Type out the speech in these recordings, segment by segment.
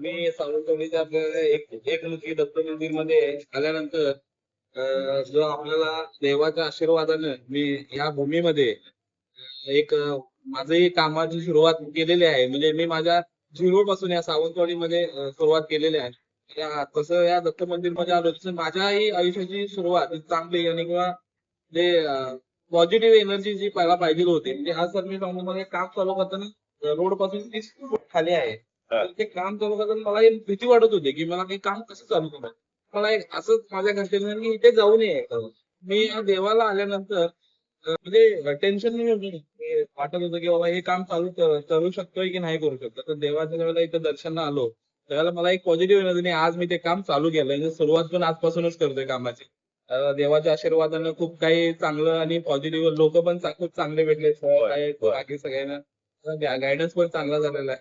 मी सावंतवाडीच्या आपल्याला एक एकमुखी दत्त मंदिरमध्ये आल्यानंतर जो आपल्याला देवाच्या आशीर्वादानं मी या भूमीमध्ये एक माझी कामाची सुरुवात केलेली आहे. म्हणजे मी माझ्या झिरो पासून या सावंतवाडीमध्ये सुरुवात केलेली आहे. या तसं या दत्त मंदिरमध्ये आलो तसं माझ्याही आयुष्याची सुरुवात चांगली आणि किंवा जे पॉझिटिव्ह एनर्जी जी पहिला पाहिजे होती. म्हणजे हा सर मी सांगू मला काम चालू करताना रोडपासून तीस फूट खाली आहे. ते काम चालू करताना मला एक भीती वाटत होती की मला काही काम कसं चालू करायचं मला एक असंच माझ्या घरच्यांनी की इथे जाऊ नये. मी या देवाला आल्यानंतर म्हणजे टेन्शन नाही वाटत होतं की बाबा हे काम चालू कर- शकतोय की नाही करू शकतो तर देवाच्या वेळेला इथं दर्शनाला आलो. त्यावेळेला मला एक पॉझिटिव्ह एनर्जी आज मी ते काम चालू केलंय म्हणजे सुरुवात पण आजपासूनच करतोय कामाची. देवाच्या आशीर्वादानं खूप काही चांगलं आणि पॉझिटिव्ह लोक पण खूप चांगले भेटले. सगळ्यांना. गायडन्स पण चांगला झालेला आहे.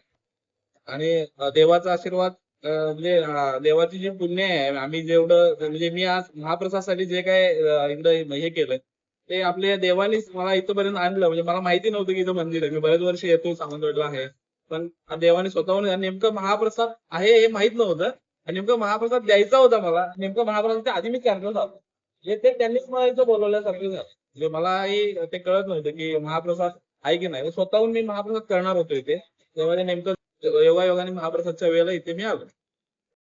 आणि देवाचा आशीर्वाद म्हणजे देवाची जी पुण्य आहे आम्ही जेवढं म्हणजे मी आज महाप्रसादसाठी जे काय इकडं हे केलं ते आपल्या देवानीच मला इथपर्यंत आणलं. म्हणजे मला माहिती नव्हतं की इथं मंदिर आहे. मी बरेच वर्ष येतो सावंतवाडीला आहे. पण देवाने स्वतःहून नेमकं महाप्रसाद आहे हे माहीत नव्हतं. आणि नेमकं महाप्रसाद द्यायचा होता मला. नेमकं महाप्रसादच्या आधी मी कॅन्सल झालो. म्हणजे ते त्यांनीच मला इथं बोलवल्यासारखं झालं. म्हणजे मलाही ते कळत नव्हतं की महाप्रसाद आहे की नाही. स्वतःहून मी महाप्रसाद करणार होतो इथे. तेव्हा ते नेमकं योगायोगाने महाप्रसादच्या वेळेला इथे मी आलो